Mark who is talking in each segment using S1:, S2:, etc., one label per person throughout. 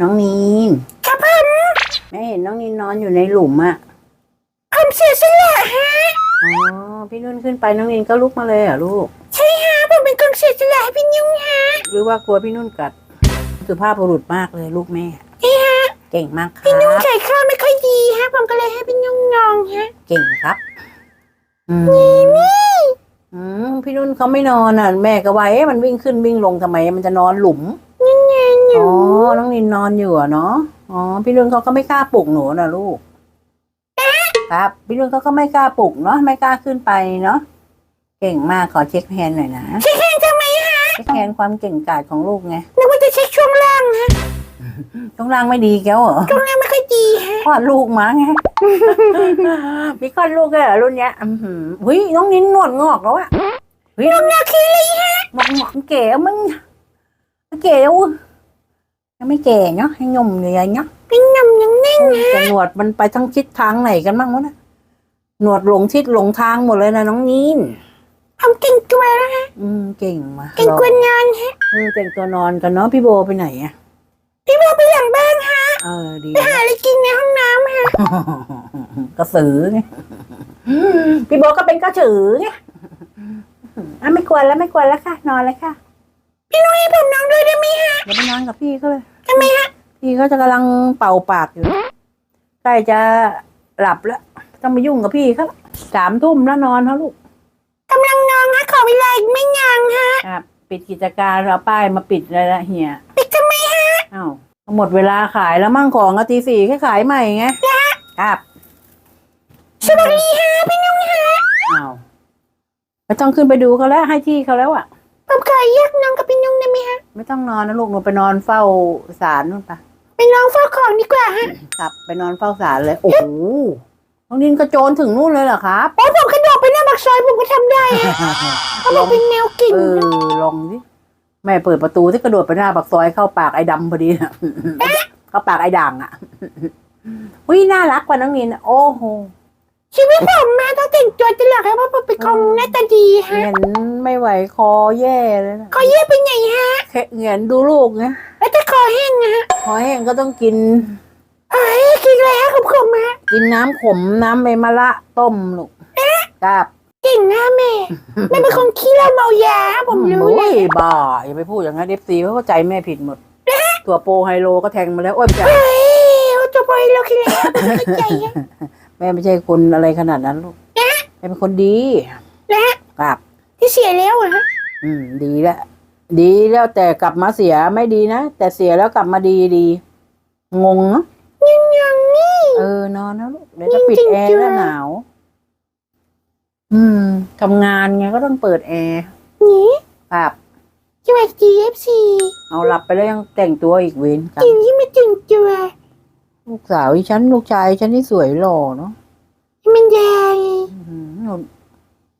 S1: น้องนีน
S2: ครับผม
S1: แม่เห็นน้องนีนนอนอยู่ในหลุมอะ
S2: ผมเสียสละฮะ
S1: อ๋อ พี่นุ่นขึ้นไปน้องนีนก็ลุกมาเลยเหรอลูก
S2: ใช่ฮะผมเป็นคนเสียสละให้พี่ยุ่งฮะ
S1: หรือว่ากลัวพี่นุ่นกัด สุภาพบุรุษมากเลยลูกแม่
S2: นี่ฮะ
S1: เก่งมากค
S2: พี่ยุ่ง
S1: รับ
S2: ไก่ข้าวไม่ค่อยดีฮะ ผมก็เลยให้พี่ยุ่งนอนฮะ
S1: เก่งครับอืมอืมพี่นุ่นเขาไม่นอนอะ แม่ก็ว่าเอ๊ะมันวิ่งขึ้นวิ่งลงทำไม มันจะนอนหลุม
S2: ยังไง อยู่
S1: อ๋อ น้องนินนอนอยู่อะเนาะ อ๋อ พี่นุ่นเขาก็ไม่กล้าปลุกหนูนะลูก ครับ พี่นุ่นเขาก็ไม่กล้าปลุกเนาะ ไม่กล้าขึ้นไปเนาะ เก่งมากขอเช็คแฮนด์หน่อยนะ
S2: ใช่แค่ทำไมฮะ
S1: เช็คแฮนด์ความเก่งกาจของลูกไง
S2: นึกว่าจะเช็คช่วงล่างฮะ
S1: ช่วงล่างไม่ดีแก้วเหรอ
S2: ช่วงล่างไม่ค่อยดีฮะ
S1: คลอดลูกมาไงมีคลอดลูกด้วยเหรอรุ่นเนี้ยอื้อหือเฮ้ยน้องนินหนวดงอกแล้วอะเฮ้ยน้องนาคีเลยฮะหมอกหมอกเก๋มึง เก๋แล้วยัง ไม่แก่เนาะให้หนุ่มเลยเนาะ
S2: เป็นหนุ่มยังนิ่ง
S1: แต่หนวดมันไปทั้งทิศทางไหนกันบ้างวะนะหนวดหลงทิศหลงทางหมดเลยนะน้องนิน
S2: ผมเก่งตัวแล้วฮะ
S1: อืมเก่งมาก
S2: เก่งกว่างานฮะ
S1: เออแต่งตัวนอนกันเนาะพี่โบไปไหนอะ
S2: พี่โบไปหลังบ้านฮะ
S1: เออดี
S2: ไปหาอะไรกินในห้องน้ำฮะ
S1: กระสือไงพี่โบก็เป็นกระสือไงอะไม่กวนแล้วไม่กวนแล้วค่ะ นอนเลยค่ะ
S2: พี่น้องให้ผมนอนด้วยได้ไหมฮะ
S1: เดี๋ยวไปนอนกับพี่เขาเลย
S2: ทำไมฮะ
S1: พี่เขาจะกำลังเป่าปากอยู่ใกล้จะหลับแล้วต้องไปยุ่งกับพี่เขาสามทุ่มแล้วนอนเขาลูก
S2: กำลังนอนฮะขอเวลาอีกไม่นานฮะ
S1: ครับปิดกิจการเอาป้ายมาปิดเลยละเฮีย
S2: ปิดทำไมฮะ
S1: อ้าวหมดเวลาขายแล้วมั่งของอะตีสี่แค่ขายใหม่ไงครับ
S2: สวัสดีฮะพี่น้องฮะ
S1: อ้าวไม่ต้องขึ้นไปดูเขาแล้วให้ที่เขาแล้วอะ
S2: ผมขอแยกนอนกับพี่นุ่งได้ไหมฮะ
S1: ไม่ต้องนอนนะลูกหนูไปนอนเฝ้าศาลนู่นปะ
S2: ไป นอนเฝ้าของดีกว่าฮะ
S1: ครับไปนอนเฝ้าศาลเลย โอ้โหน้องนินกระโจนถึงนู่นเลยเหรอครับ
S2: โอ้ยผมกระโดดไปหน้าปากซอยผมก็ทำได้ฮะเพราะ
S1: ล
S2: มัน
S1: อง
S2: เป็นแนวกิ่ง
S1: เออลองสิแม่เปิดประตูที่กระโดดไปหน้าปากซอยเข้าปากไอ้ดำพอดีนะเข้าปากไอ้ด่างอะอุ้ยน่ารักกว่าน้องนินโอ้โห
S2: ชีวิตผมมาต้องแต่งตัวตลอดครับเพราะผมเป็นคนหน้าตาดีฮะ
S1: เห็นไม่ไหวคอแย่เลยนะ
S2: ขอแยกไปไหนฮะ
S1: แค่เห็นดูลูกไง
S2: แล้ว ถ้าคอแห้งอะฮะ
S1: คอแห้งก็ต้องกิน
S2: เฮ้ยกินอะไรฮะขมๆฮะ
S1: กินน้ำขมน้ำใบมะระต้มลูกครับ
S2: เก่งนะแม่แม่เป็นคนขี้เหล้าเมายาฮะผมรู้
S1: โอ้
S2: เลย
S1: ยบ้าอย่าไปพูดอย่างนั้นเอฟซีเขาเข้าใจแม่ผิดหมด ตัวโปรไฮโลก็แทงมาแล้วโอ้ยจ้ะ
S2: เฮ้ยเขาจะไปเราขี้เหล้าผมไม่เข้าใจฮะ
S1: แม่ไม่ใช่คนอะไรขนาดนั้นลูกแม่เป็นคนดี
S2: นะ
S1: ครับ
S2: ที่เสียแล้วอะฮะ
S1: อืมดีแล้ว ดีแล้วแต่กลับมาเสียไม่ดีนะ แต่เสียแล้วกลับมาดีดี งงเนอะ
S2: ยังยังนี่
S1: เออนอนนะลูกเดี๋ยวจะปิดแอร์แล้วหนาว อืมทำงานไงก็ต้องเปิดแอร์
S2: นี่
S1: ครับ
S2: สวัสดีเอฟซี
S1: เอาหลับไปแล้วยังแต่งตัวอีกเว้นกัน
S2: จริงที่ไม่ถึงตัว
S1: ลูกสาวฉันลูกชายฉันนี่สวยหล่อเนาะ
S2: มันยาย
S1: อื้อหือ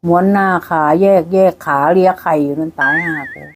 S1: ม้วนหน้าขาแยกแยกขาเลียไข่อยู่นั่นตายห่ากู